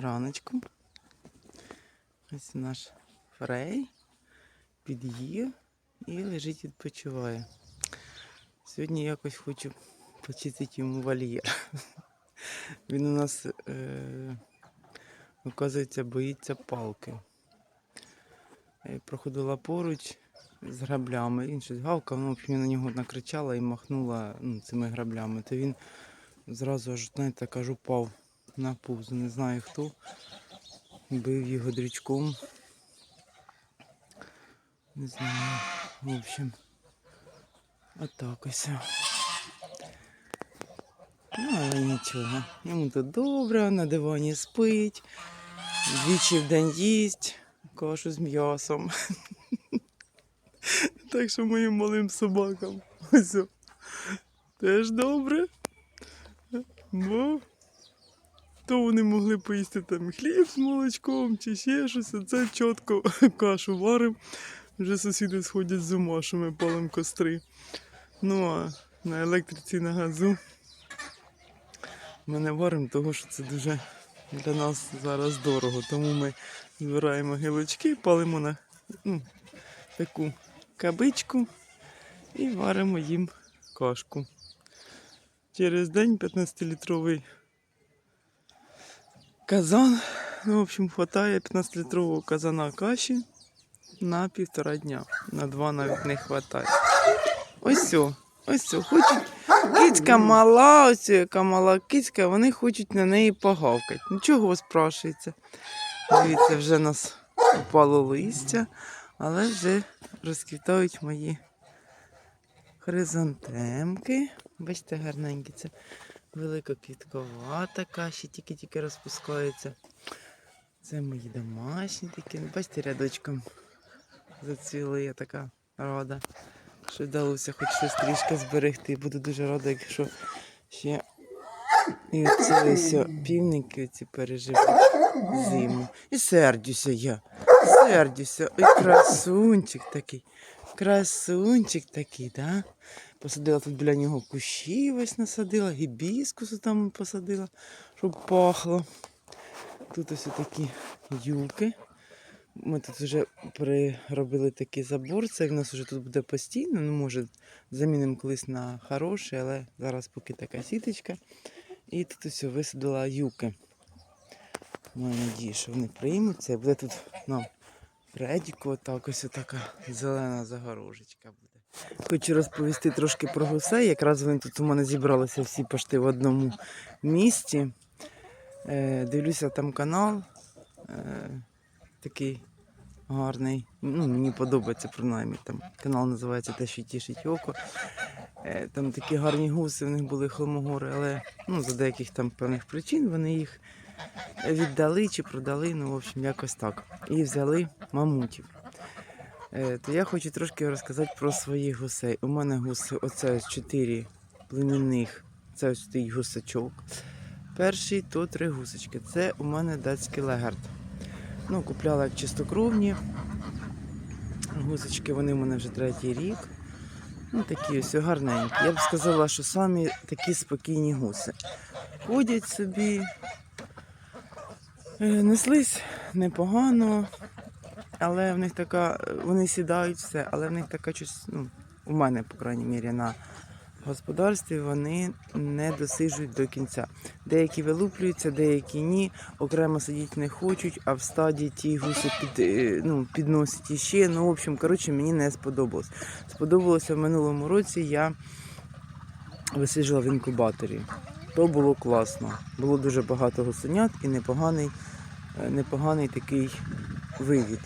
Раночку. Ось наш фрей під'їв і лежить відпочиває. Сьогодні якось хочу почистити йому вольєр. Він у нас, е, оказується, боїться палки. Я проходила поруч з граблями, він щось гавкав, ну, я на нього накричала і махнула ну, цими граблями. То він зразу аж, знаєте, кажу, пав на пузо. Не знаю хто. Бив його дрючком. Не знаю. В общем. Отак ось. Ну, але нічого. Йому тут добре, на дивані спить. Двічі в день їсть кашу з м'ясом. Так що моїм малим собакам. Ось. Теж добре. Бо то вони могли поїсти там хліб з молочком чи ще щось, а це чітко кашу варимо. Вже сусіди сходять з ума, що ми палимо костри. Ну а на електриці на газу ми не варимо, тому що це дуже для нас зараз дорого. Тому ми збираємо гілочки, палимо на ну, таку кабичку і варимо їм кашку. Через день 15-літровий казан. Ну, в общем, хватає 15-літрового казана каші на півтора дня. На два навіть не хватає. Ось все, ось все. Хочуть. Кицька мала, ось яка мала кицька, вони хочуть на неї погавкати. Нічого спрашується. Дивіться, вже нас упало листя, але вже розквітають мої хризантемки. Бачите, гарненькі. Це велика квіткова така, ще тільки-тільки розпускається. Це мої домашні такі. Ну, Бачите, рядочком зацвіли, я така рада, що вдалося хоч щось трішки зберегти. Буду дуже рада, якщо ще і оці ось півники ці переживуть зиму. І сердюся я. Сердюся. Ой, красунчик такий. Красунчик такий, да? Посадила тут біля нього кущі ось насадила, гібіскусу там посадила, щоб пахло. Тут ось такі юки. Ми тут вже приробили такий забор. Це в нас вже тут буде постійно. Ну, може, замінимо колись на хороший, але зараз поки така сіточка. І тут ось висадила юки. Маю надію, що вони приймуться. Буде тут нам Редіку, отак ось така зелена загорожечка буде. Хочу розповісти трошки про гусей. Якраз вони тут у мене зібралися всі пошти в одному місці. Е, дивлюся там канал. Е, такий гарний. Ну, мені подобається принаймні. Там канал називається Те, що тішить око. Е, там такі гарні гуси, в них були холмогори, але ну, за деяких там певних причин вони їх віддали чи продали, ну, в общем, якось так. І взяли мамутів. Е, то я хочу трошки розказати про своїх гусей. У мене гуси, оце ось чотири племінних, це ось стоїть гусачок. Перший то три гусочки. Це у мене датський легард. Ну, купляла як чистокровні. Гусочки, вони в мене вже третій рік. Ну, такі ось гарненькі. Я б сказала, що самі такі спокійні гуси. Ходять собі, Неслись непогано, але в них така, вони сідають все, але в них така щось, ну, у мене, по крайній мірі, на господарстві вони не досижують до кінця. Деякі вилуплюються, деякі ні, окремо сидіти не хочуть, а в стаді ті гуси під, е, ну, підносять іще. Ну, в общем, коротше, мені не сподобалось. Сподобалося в минулому році я висиджувала в інкубаторі. То було класно. Було дуже багато гусенят і непоганий, е, непоганий такий вивід.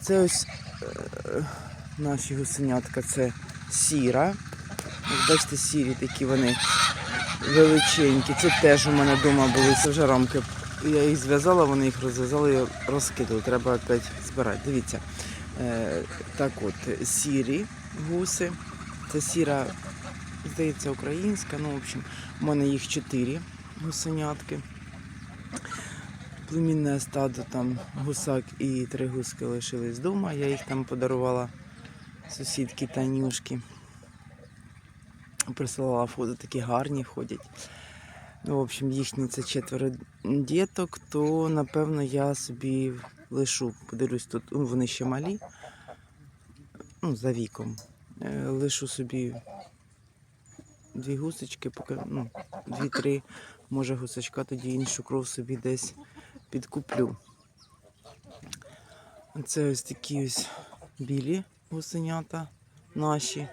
Це ось е, наші гусенятка, це сіра. Бачите, сірі такі вони величенькі. Це теж у мене вдома були, це вже рамки. Я їх зв'язала, вони їх розв'язали і розкидали. Треба опять збирати. Дивіться. Е, так от, сірі гуси. Це сіра здається, українська. Ну, в общем, у мене їх чотири гусенятки. Племінне стадо там гусак і три гуски лишились вдома. Я їх там подарувала сусідки Танюшки. Присилала фото, такі гарні ходять. ну, в общем, їхні це четверо діток, то напевно я собі лишу, подивлюсь тут, ну, вони ще малі, ну, за віком. Е, Лишу собі дві гусочки, поки, ну, дві-три, може гусочка, тоді іншу кров собі десь підкуплю. Це ось такі ось білі гусенята наші.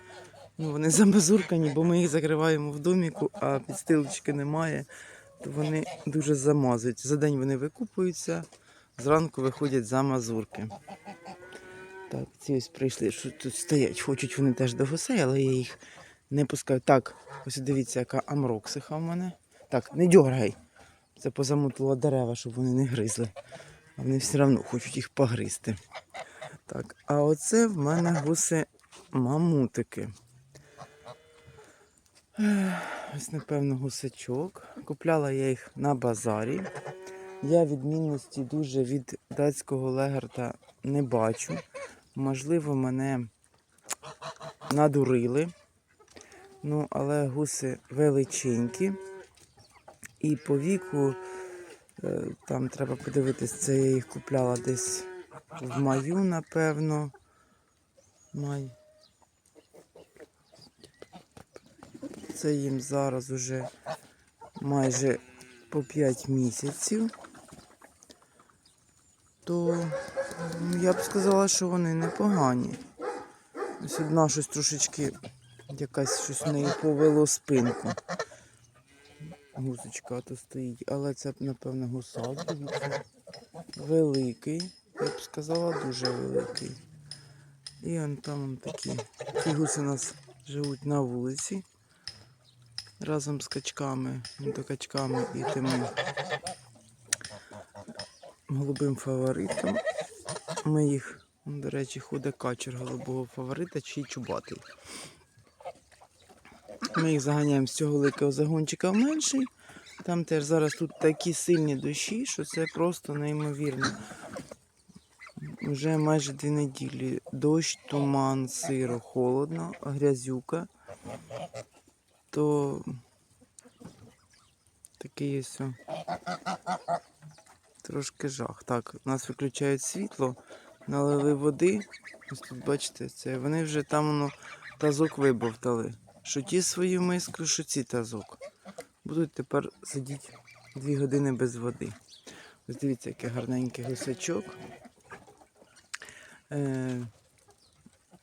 Ну, вони замазуркані, бо ми їх закриваємо в доміку, а підстилочки немає, то вони дуже замазують. За день вони викупуються, зранку виходять за мазурки. Так, ці ось прийшли, що тут стоять. Хочуть вони теж до гусей, але я їх не пускаю. Так, ось дивіться, яка амроксиха в мене. Так, не дьоргай. Це позамутила дерева, щоб вони не гризли. А вони все одно хочуть їх погризти. Так, а оце в мене гуси мамутики. Ось, напевно, гусачок. Купляла я їх на базарі. Я відмінності дуже від датського легарта не бачу. Можливо, мене надурили. Ну, але гуси величенькі. І по віку, е, там треба подивитись, це я їх купляла десь в маю, напевно. Май. Це їм зараз уже майже по 5 місяців. То я б сказала, що вони непогані. Ось одна щось трошечки, якась щось в неї повело спинку. Гусочка то стоїть, але це, напевно, гусак. Великий, я б сказала, дуже великий. І он там он такі. Ці гуси у нас живуть на вулиці разом з качками, качками і тими голубим фаворитом. Ми їх, до речі, ходить качер голубого фаворита чи чубатий. Ми їх заганяємо з цього великого загончика в менший. Там теж зараз тут такі сильні дощі, що це просто неймовірно. Вже майже дві неділі. Дощ, туман, сиро, холодно, грязюка. То такий ось о, трошки жах. Так, у нас виключають світло, налили води. Ось тут бачите, це вони вже там воно тазок вибовтали. Що ті свою миску, що ці тазок. Будуть тепер сидіти дві години без води. Ось дивіться, який гарненький гусачок. Е,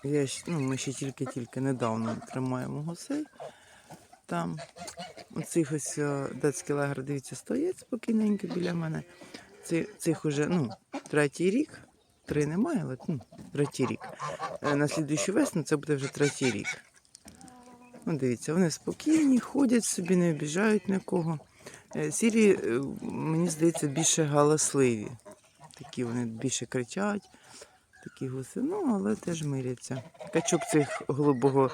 я, ну, ми ще тільки-тільки недавно тримаємо гусей. Там оцих ось е, датський лагер, дивіться, стоять спокійненько біля мене. Ці, цих уже ну, третій рік. Три немає, але ну, третій рік. Е, На слідуючу весну це буде вже третій рік. Ну, дивіться, вони спокійні, ходять собі, не обіжають нікого. Е, Сірі, е, мені здається, більше галасливі. Такі вони більше кричать, такі гуси, ну, але теж миряться. Качок цих голубого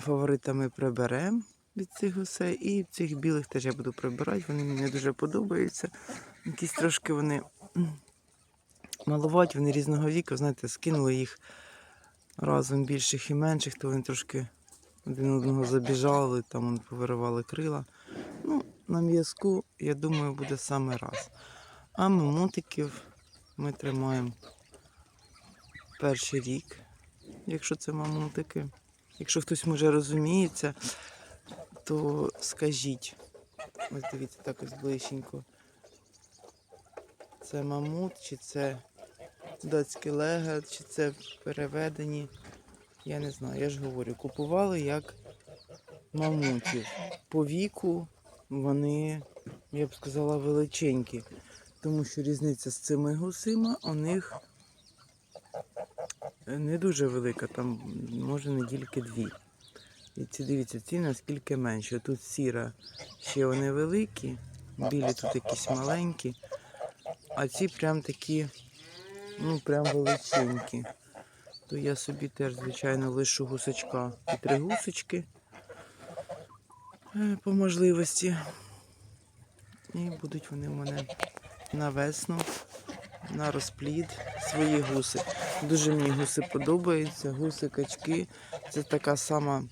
фаворита ми приберемо від цих гусей. І цих білих теж я буду прибирати, вони мені дуже подобаються. Якісь трошки вони малуваті, вони різного віку, знаєте, скинули їх разом більших і менших, то вони трошки один одного забіжали, там повиривали крила. Ну, на м'язку, я думаю, буде саме раз. А мамутиків ми тримаємо перший рік, якщо це мамутики. Якщо хтось може розуміється, то скажіть. Ось дивіться так ось ближченько. Це мамут, чи це датський легат, чи це переведені. Я не знаю, я ж говорю, купували як мамутів. По віку вони, я б сказала, величенькі. Тому що різниця з цими гусима у них не дуже велика, там може недільки дві. І ці дивіться, ці наскільки менші. Тут сіра ще вони великі, білі тут якісь маленькі, а ці прям такі, ну прям величенькі. То я собі теж, звичайно, лишу гусачка і три гусочки е, по можливості. І будуть вони в мене на весну, на розплід свої гуси. Дуже мені гуси подобаються, гуси, качки. Це така сама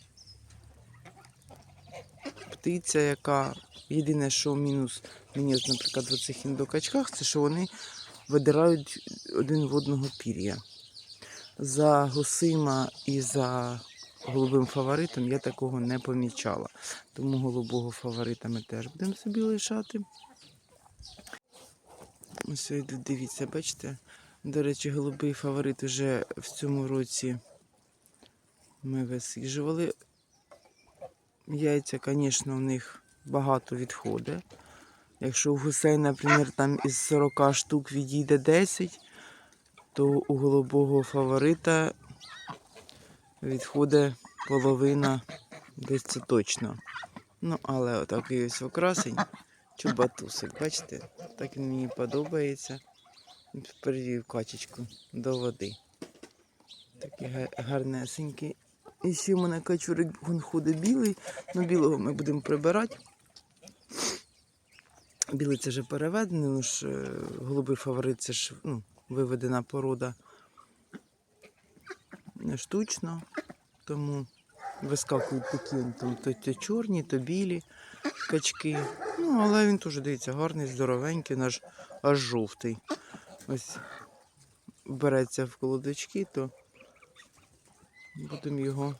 птиця, яка єдине, що мінус мені, наприклад, в цих індокачках, це що вони видирають один в одного пір'я. За гусима і за голубим фаворитом я такого не помічала. Тому голубого фаворита ми теж будемо собі лишати. Ось дивіться, бачите? До речі, голубий фаворит вже в цьому році ми висиджували. Яйця, звісно, в них багато відходить. Якщо у гусей, наприклад, там із 40 штук відійде 10, то у голубого фаворита відходить половина, десь це точно. Ну, але отакий ось окрасень, чубатусик, бачите? Так він мені подобається. Привів качечку до води. Такий гарнесенький. І ще в мене качурик він ходить білий, ну білого ми будемо прибирати. Білий це вже переведений, ну ж е, голубий фаворит це ж ну, виведена порода не штучно, тому вискакують такі там то, то чорні, то білі качки. Ну, але він теж, дивіться, гарний, здоровенький, наш аж жовтий. Ось береться в колодочки, то будемо його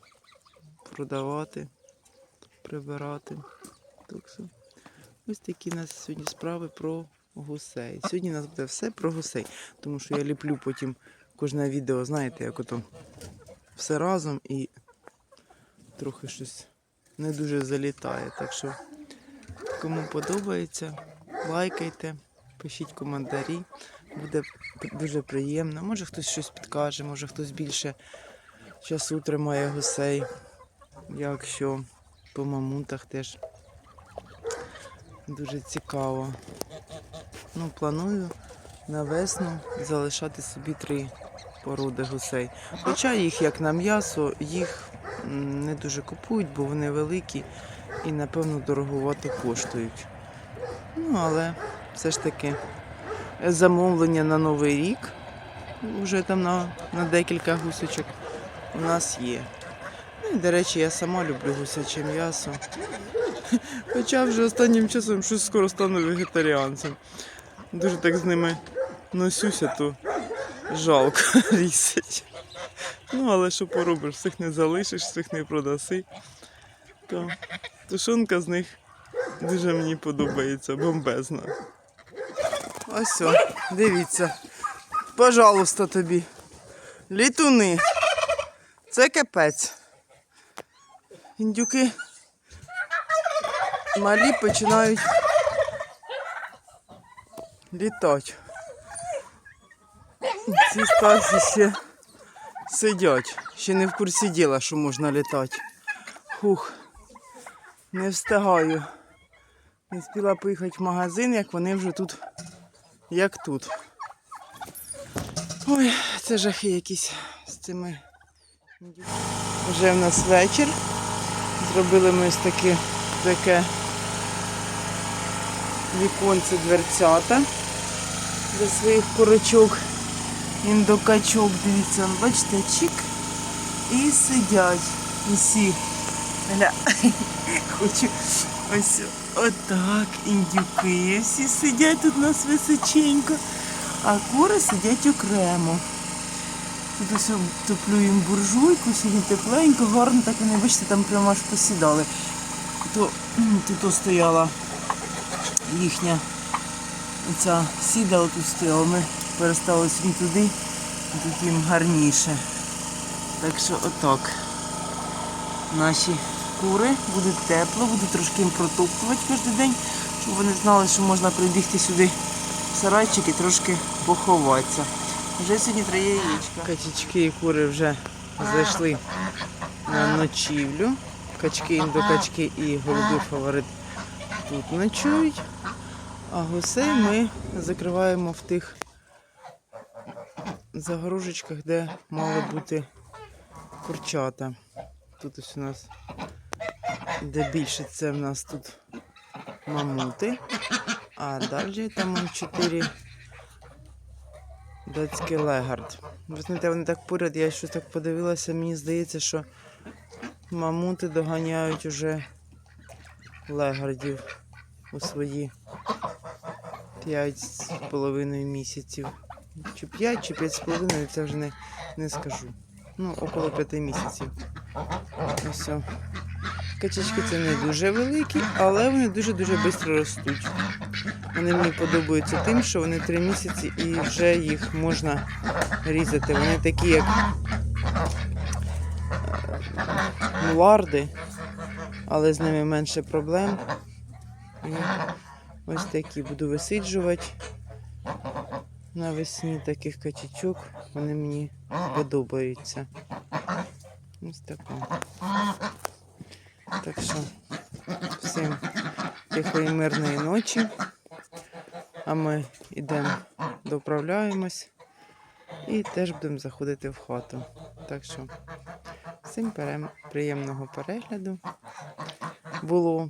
продавати, прибирати. Ось такі у нас сьогодні справи про гусей. Сьогодні у нас буде все про гусей, тому що я ліплю потім кожне відео, знаєте, як ото все разом і трохи щось не дуже залітає. Так що, кому подобається, лайкайте, пишіть коментарі. Буде дуже приємно. Може хтось щось підкаже, може хтось більше часу тримає гусей. Якщо по мамутах теж дуже цікаво. Ну, планую на весну залишати собі три породи гусей. Хоча їх як на м'ясо, їх не дуже купують, бо вони великі і, напевно, дороговато коштують. Ну, але все ж таки замовлення на Новий рік, вже там на, на декілька гусочок у нас є. Ну, і, до речі, я сама люблю гусяче м'ясо. Хоча вже останнім часом щось скоро стану вегетаріанцем. Дуже так з ними носюся, то жалко різать. Ну, але що поробиш, всіх не залишиш, всіх не продаси. То тушонка з них дуже мені подобається, бомбезна. Ось, о, дивіться. Пожалуйста, тобі. Літуни. Це капець. Індюки малі починають літати. Ці старші ще сидять. Ще не в курсі діла, що можна літати. Хух, не встигаю. Не встигла поїхати в магазин, як вони вже тут, як тут. Ой, це жахи якісь з цими. Вже в нас вечір. Зробили ми ось таке, таке віконце дверцята для своїх курочок, індокачок. Дивіться, бачите, чик. І сидять усі. Гля, хочу ось отак індюки. Всі сидять тут у нас височенько, а кури сидять окремо. Тут ось топлю їм буржуйку, сьогодні тепленько, гарно так вони, бачите, там прямо аж посідали. То, тут стояла їхня ця сідала тут. Ми перестали сьогодні туди, тут їм гарніше. Так що отак. Наші кури будуть тепло, буду трошки їм протоптувати кожен день, щоб вони знали, що можна прибігти сюди в сарайчик і трошки поховатися. Вже сьогодні три яєчка. Качечки і кури вже зайшли на ночівлю. Качки, індокачки і голубий фаворит тут ночують. А гусей ми закриваємо в тих загорожечках, де мали бути курчата. Тут ось у нас, де більше, це в нас тут мамути. А далі там он чотири датський легард. Ви знаєте, вони так поряд, я щось так подивилася, мені здається, що мамути доганяють уже легардів у свої 5 з половиною місяців. Чи 5, чи 5 з це вже не, не скажу. Ну, около 5 місяців. Ось. Качечки це не дуже великі, але вони дуже-дуже швидко ростуть. Вони мені подобаються тим, що вони 3 місяці і вже їх можна різати. Вони такі, як е, муларди, але з ними менше проблем. Ось такі буду висиджувати навесні таких качечок. Вони мені подобаються. Ось таке. Так що всім тихої мирної ночі. А ми йдемо, доправляємось і теж будемо заходити в хату. Так що всім приємного перегляду. Було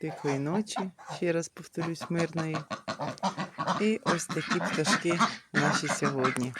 тихої ночі, ще раз повторюсь, мирної. І ось такі пташки наші сьогодні.